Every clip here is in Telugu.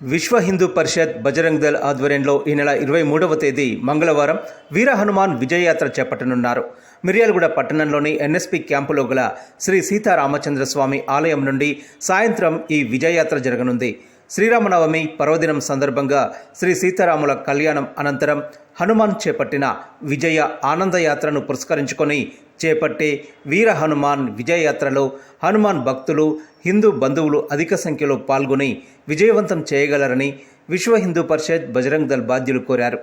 విశ్వ హిందూ పరిషత్ బజరంగ్ దళ్ ఆధ్వర్యంలో ఈ నెల ఇరవై మూడవ తేదీ మంగళవారం వీర హనుమాన్ విజయయాత్ర చేపట్టనున్నారు. మిర్యాలగూడ పట్టణంలోని ఎన్ఎస్పి క్యాంపులో గల శ్రీ సీతారామచంద్రస్వామి ఆలయం నుండి సాయంత్రం ఈ విజయయాత్ర జరగనుంది. శ్రీరామనవమి పర్వదినం సందర్భంగా శ్రీ సీతారాముల కళ్యాణం అనంతరం హనుమాన్ చేపట్టిన విజయ ఆనందయాత్రను పురస్కరించుకొని చేపట్టే వీర హనుమాన్ విజయయాత్రలో హనుమాన్ భక్తులు హిందూ బంధువులు అధిక సంఖ్యలో పాల్గొని విజయవంతం చేయగలరని విశ్వ హిందూ పరిషత్ బజరంగ్ దళ్ బాధ్యులు కోరారు.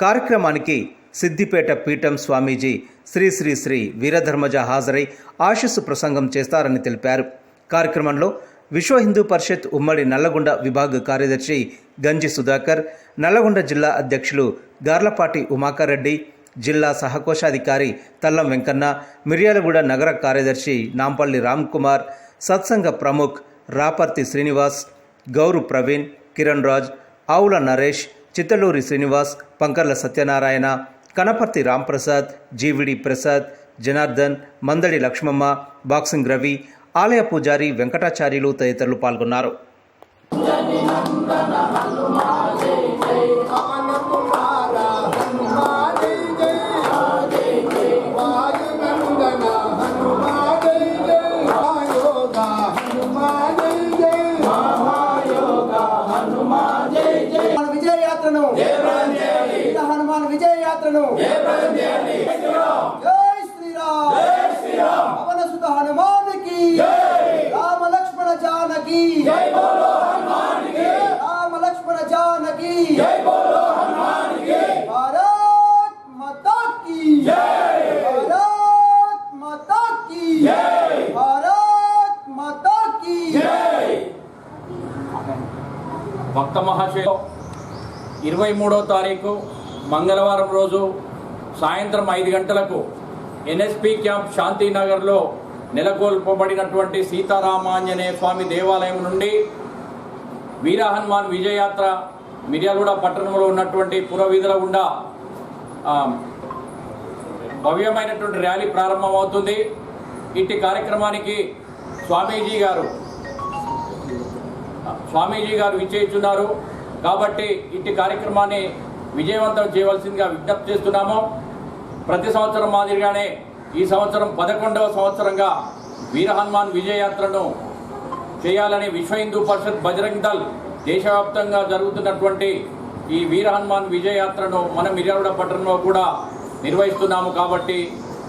కార్యక్రమానికి సిద్దిపేట పీఠం స్వామీజీ శ్రీ శ్రీ శ్రీ వీరధర్మజ హాజరై ఆశస్సు ప్రసంగం చేస్తారని తెలిపారు. కార్యక్రమంలో విశ్వ హిందూ పరిషత్ ఉమ్మడి నల్లగొండ విభాగ కార్యదర్శి గంజి సుధాకర్ నల్లగొండ జిల్లా అధ్యక్షులు గార్లపాటి ఉమాకర్ రెడ్డి జిల్లా సహకోశాధికారి తల్లం వెంకన్న మిర్యాలగూడ నగర కార్యదర్శి నాంపల్లి రామ్ కుమార్ సత్సంగ Pramukh Raparthi Srinivas Gowru Praveen Kiran Raj Avula Naresh Chittaluri Srinivas Pankarla Satyanarayana Kanaparthi Ramprasad G V D Prasad Janardhan Mandadi Lakshmamma boxing Ravi ఆలయ పూజారి వెంకటాచార్యులు తదితరులు పాల్గొన్నారు. హనుమాన్ విజయ యాత్రను జై శ్రీరామ్ జై శ్రీరామ్ పవన సుత హనుమానికి రామ లక్ష్మణ జానకి జై బోలో హనుమానికి రామ లక్ష్మణ జానకి జై బోలో హనుమానికి భారత్ మాతా की జై భారత్ మాతా की జై భారత్ మాతా की జై భక్త మహాశయ ఇరవై మూడో తారీఖు మంగళవారం రోజు సాయంత్రం ఐదు గంటలకు ఎన్ఎస్పి క్యాంప్ శాంతినగర్లో నెలకొల్పబడినటువంటి సీతారామాంజనేయ స్వామి దేవాలయం నుండి వీరహనుమాన్ విజయయాత్ర మిర్యాలగూడ పట్టణంలో ఉన్నటువంటి పురవీధుల గుండా భవ్యమైనటువంటి ర్యాలీ ప్రారంభమవుతుంది. ఇట్టి కార్యక్రమానికి స్వామీజీ గారు స్వామీజీ గారు విచ్చేస్తున్నారు. కాబట్టి ఇట్టి కార్యక్రమాన్ని విజయవంతం చేయవలసిందిగా విజ్ఞప్తి చేస్తున్నాము. ప్రతి సంవత్సరం మాదిరిగానే ఈ సంవత్సరం పదకొండవ సంవత్సరంగా వీర హనుమాన్ విజయయాత్రను చేయాలని విశ్వ హిందూ పరిషత్ బజరంగ్ దళ్ దేశవ్యాప్తంగా జరుగుతున్నటువంటి ఈ వీర హనుమాన్ విజయయాత్రను మన మిర్యాలగూడ పట్టణంలో కూడా నిర్వహిస్తున్నాము కాబట్టి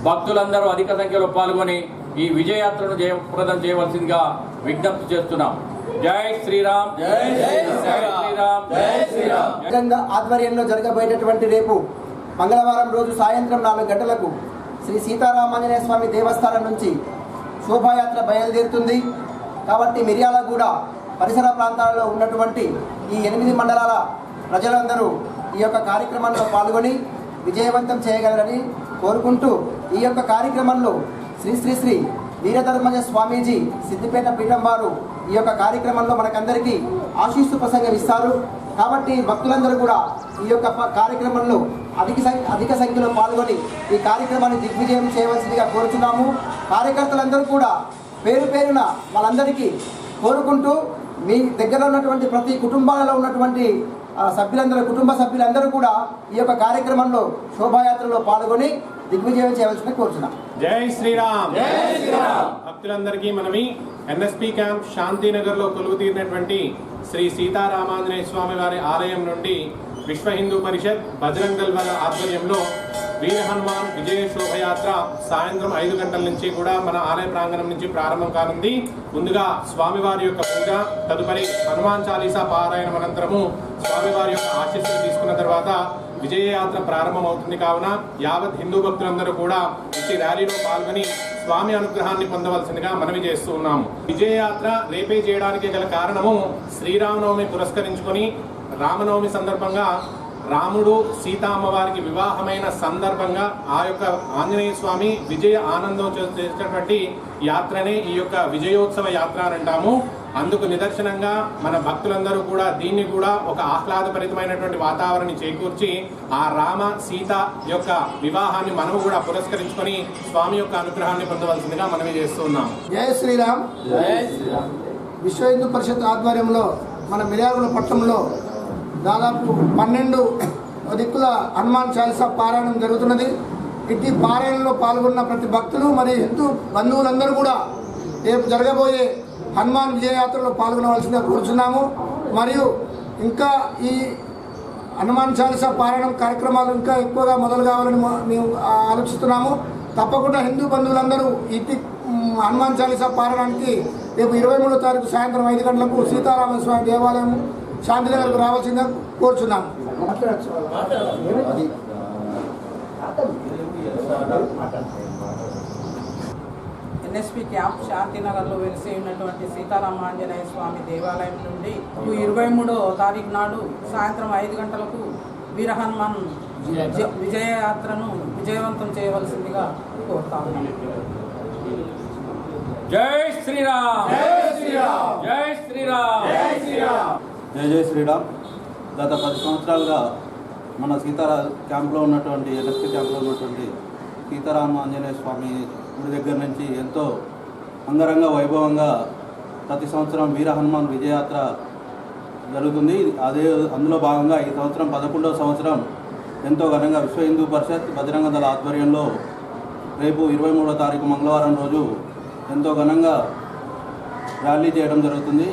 భక్తులందరూ అధిక సంఖ్యలో పాల్గొని ఈ విజయయాత్రను జయప్రదం చేయవలసిందిగా విజ్ఞప్తి చేస్తున్నాం జై శ్రీరామ్. జై శ్రీరామ్. జై శ్రీరామ్. ఆధ్వర్యంలో జరగబోయేటటువంటి రేపు మంగళవారం రోజు సాయంత్రం నాలుగు గంటలకు శ్రీ సీతారామాంజనేయ స్వామి దేవస్థానం నుంచి శోభాయాత్ర బయలుదేరుతుంది. కాబట్టి మిర్యాలగూడ పరిసర ప్రాంతాలలో ఉన్నటువంటి ఈ ఎనిమిది మండలాల ప్రజలందరూ ఈ యొక్క కార్యక్రమంలో పాల్గొని విజయవంతం చేయగలరని కోరుకుంటూ ఈ యొక్క కార్యక్రమంలో శ్రీ శ్రీ శ్రీ వీరధర్మజ స్వామీజీ సిద్దిపేట పీఠం వారు ఈ యొక్క కార్యక్రమంలో మనకందరికీ ఆశీస్సు ప్రసంగం ఇస్తారు కాబట్టి భక్తులందరూ కూడా ఈ యొక్క కార్యక్రమంలో అధిక సంఖ్య అధిక సంఖ్యలో పాల్గొని ఈ కార్యక్రమాన్ని దిగ్విజయం చేయవలసిందిగా కోరుచున్నాము. కార్యకర్తలందరూ కూడా పేరు పేరున వాళ్ళందరికీ కోరుకుంటూ మీ దగ్గర ఉన్నటువంటి ప్రతి కుటుంబాలలో ఉన్నటువంటి సభ్యులందరూ కుటుంబ సభ్యులందరూ కూడా ఈ యొక్క కార్యక్రమంలో శోభాయాత్రలో పాల్గొని దిగ్విజయం చేయవలసిందిగా కోరుచున్నాం. జై శ్రీరామ్. భక్తులందరికీ మనవి ఎన్ఎస్పి క్యాంప్ శాంతినగర్లో కొలువు తీరినటువంటి శ్రీ సీతారామాంజనేయ స్వామి వారి ఆలయం నుండి విశ్వ హిందూ పరిషత్ బజరంగ్ దళ్ వారి ఆధ్వర్యంలో వీర హనుమాన్ విజయ శోభయాత్ర సాయంత్రం ఐదు గంటల నుంచి కూడా మన ఆలయ ప్రాంగణం నుంచి ప్రారంభం కానుంది. ముందుగా స్వామివారి యొక్క పూజ తదుపరి హనుమాన్ చాలీసా పారాయణం అనంతరము స్వామివారి యొక్క ఆశీస్సులు తీసుకున్న తర్వాత విజయయాత్ర ప్రారంభమవుతుంది కావున యావత్ హిందూ భక్తులందరూ కూడా ఈ ర్యాలీలో పాల్గొని స్వామి అనుగ్రహాన్ని పొందవలసిందిగా మనవి చేస్తూ ఉన్నాము. విజయయాత్ర రేపే చేయడానికి గల కారణము శ్రీరామనవమి పురస్కరించుకొని రామనవమి సందర్భంగా రాముడు సీత అమ్మవారికి వివాహమైన సందర్భంగా ఆ యొక్క ఆంజనేయ స్వామి విజయ ఆనందం చేసినటువంటి యాత్రనే ఈ యొక్క విజయోత్సవ యాత్ర అని అంటాము. అందుకు నిదర్శనంగా మన భక్తులందరూ కూడా దీన్ని కూడా ఒక ఆహ్లాదభరితమైనటువంటి వాతావరణం చేకూర్చి ఆ రామ సీత యొక్క వివాహాన్ని మనము కూడా పురస్కరించుకొని స్వామి యొక్క అనుగ్రహాన్ని పొందవలసిందిగా మనవి చేస్తున్నాం జయ శ్రీరామ్. విశ్వ హిందూ పరిషత్ ఆధ్వర్యంలో మన మిర్యాలగూడ పట్టణంలో దాదాపు పన్నెండు దిక్కుల హనుమాన్ చాలీసా పారాయణం జరుగుతున్నది. ఇట్టి పారాయణలో పాల్గొన్న ప్రతి భక్తులు మరియు హిందూ బంధువులందరూ కూడా రేపు జరగబోయే హనుమాన్ విజయయాత్రలో పాల్గొనవలసిందిగా కోరుచున్నాము. మరియు ఇంకా ఈ హనుమాన్ చాలీసా పారాయణం కార్యక్రమాలు ఇంకా ఎక్కువగా మొదలు కావాలని మేము ఆలోచిస్తున్నాము. తప్పకుండా హిందూ బంధువులందరూ మ్, హనుమాన్ చాలీసా పారాయణానికి రేపు ఇరవై మూడో తారీఖు సాయంత్రం ఐదు గంటలకు సీతారామ స్వామి దేవాలయం శాంతినగర్కు రావాల్సిందిగా కోరుచున్నాము. ఎన్ఎస్పి క్యాంప్ శాంతినగర్లో వెలిసి ఉన్నటువంటి సీతారామాంజనేయ స్వామి దేవాలయం నుండి ఇరవై మూడో తారీఖు నాడు సాయంత్రం ఐదు గంటలకు వీర హనుమాన్ విజ- విజయయాత్రను విజయవంతం చేయవలసిందిగా కోరుతా ఉన్నాను. జై శ్రీరామ్! జై శ్రీరామ్! జై శ్రీరామ్! జై జై శ్రీరామ్! గత పది సంవత్సరాలుగా మన సీతారా క్యాంప్లో ఉన్నటువంటి ఎన్ఎస్పీ క్యాంప్లో ఉన్నటువంటి సీతారామ ఆంజనేయ స్వామి గుడి దగ్గర నుంచి ఎంతో అంగరంగ వైభవంగా ప్రతి సంవత్సరం వీర హనుమాన్ విజయయాత్ర జరుగుతుంది. అదే అందులో భాగంగా ఈ సంవత్సరం పదకొండవ సంవత్సరం ఎంతో ఘనంగా విశ్వ హిందూ పరిషత్ బజరంగ దళ ఆధ్వర్యంలో రేపు ఇరవై మూడో తారీఖు మంగళవారం రోజు ఎంతో ఘనంగా ర్యాలీ చేయడం జరుగుతుంది.